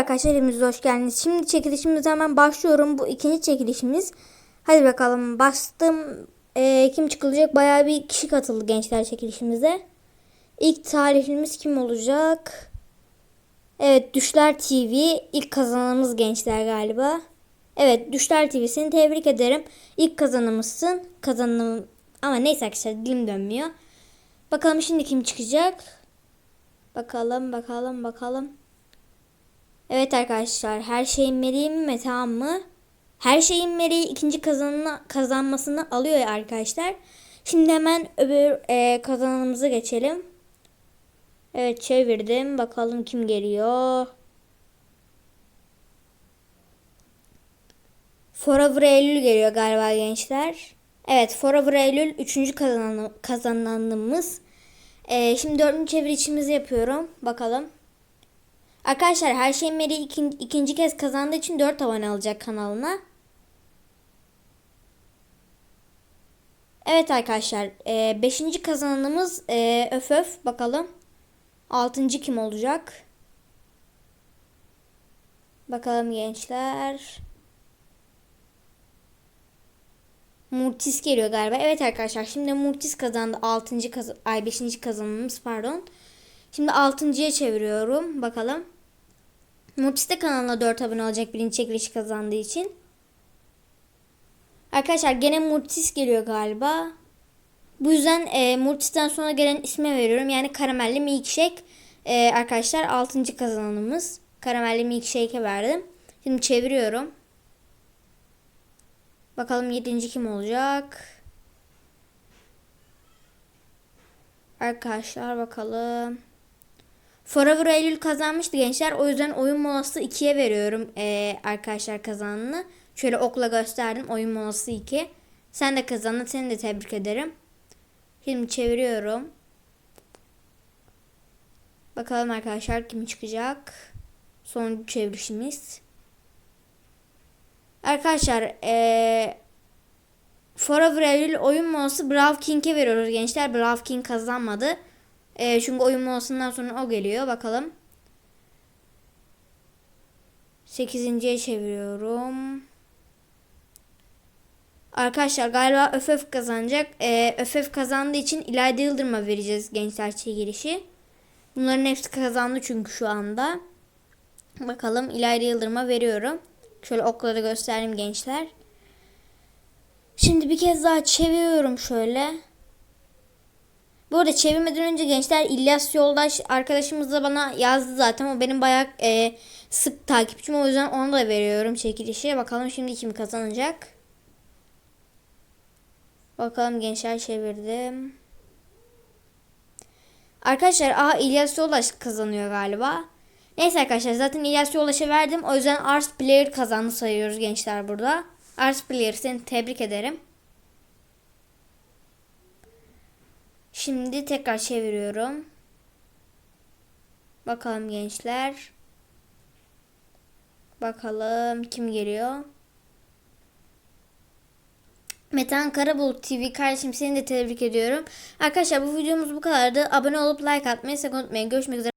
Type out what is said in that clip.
Arkadaşlar hepiniz hoş geldiniz. Şimdi çekilişimize hemen başlıyorum. Bu ikinci çekilişimiz. Hadi bakalım bastım. Ee, kim çıkılacak? Bayağı bir kişi katıldı gençler çekilişimize. İlk tarihimiz kim olacak? Evet Düşler TV ilk kazananımız gençler galiba. Evet Düşler TV seni tebrik ederim. İlk kazanımızsın. Kazanım ama neyse arkadaşlar dilim dönmüyor. Bakalım şimdi kim çıkacak? Bakalım bakalım bakalım. Evet arkadaşlar her şeyin meleği mi Metehan mı? Her şeyin meleği ikinci kazanına, kazanmasını alıyor ya arkadaşlar. Şimdi hemen öbür e, kazananımıza geçelim. Evet çevirdim. Bakalım kim geliyor. Forever Eylül geliyor galiba gençler. Evet Forever Eylül 3. Kazanan, kazananımız. E, şimdi dördüncü çevirişimizi yapıyorum. Bakalım. Arkadaşlar her şeyin Meri ikinci, ikinci kez kazandığı için 4 abone alacak kanalına. Evet arkadaşlar 5. kazananımız e, Öf Öf bakalım. 6. kim olacak? Bakalım gençler. Murtis geliyor galiba. Evet arkadaşlar şimdi Murtis kazandı. 6. kaz ay 5. kazanımız pardon. Şimdi 6.ya çeviriyorum. Bakalım. Murtis de kanalına 4 abone olacak birinci çekilişi kazandığı için. Arkadaşlar gene Murtis geliyor galiba. Bu yüzden e, Murtis'ten sonra gelen isme veriyorum. Yani karamelli milkshake. E, arkadaşlar 6. kazananımız. Karamelli milkshake'e verdim. Şimdi çeviriyorum. Bakalım 7. kim olacak? Arkadaşlar bakalım. Forever Eylül kazanmıştı gençler. O yüzden oyun molası 2'ye veriyorum ee, arkadaşlar kazanını. Şöyle okla gösterdim. Oyun molası 2. Sen de kazandın. Seni de tebrik ederim. Şimdi çeviriyorum. Bakalım arkadaşlar kim çıkacak. Son çevirişimiz. Arkadaşlar ee, Forever Eylül oyun molası Brav King'e veriyoruz gençler. Brav King kazanmadı. E, çünkü oyun molasından sonra o geliyor. Bakalım. 8.ye çeviriyorum. Arkadaşlar galiba ÖFF kazanacak. E, ÖFF kazandığı için İlayda Yıldırım'a vereceğiz gençler çekilişi. Bunların hepsi kazandı çünkü şu anda. Bakalım İlayda Yıldırım'a veriyorum. Şöyle okları göstereyim gençler. Şimdi bir kez daha çeviriyorum şöyle. Bu arada çevirmeden önce gençler İlyas Yoldaş arkadaşımız da bana yazdı zaten. O benim bayağı e, sık takipçim. O yüzden onu da veriyorum çekilişe. Bakalım şimdi kim kazanacak. Bakalım gençler çevirdim. Arkadaşlar aha İlyas Yoldaş kazanıyor galiba. Neyse arkadaşlar zaten İlyas Yoldaş'a verdim. O yüzden Ars Player kazandı sayıyoruz gençler burada. Ars Player seni tebrik ederim. Şimdi tekrar çeviriyorum. Bakalım gençler. Bakalım kim geliyor. Metan Karabulut TV kardeşim seni de tebrik ediyorum. Arkadaşlar bu videomuz bu kadardı. Abone olup like atmayı sakın unutmayın. Görüşmek üzere.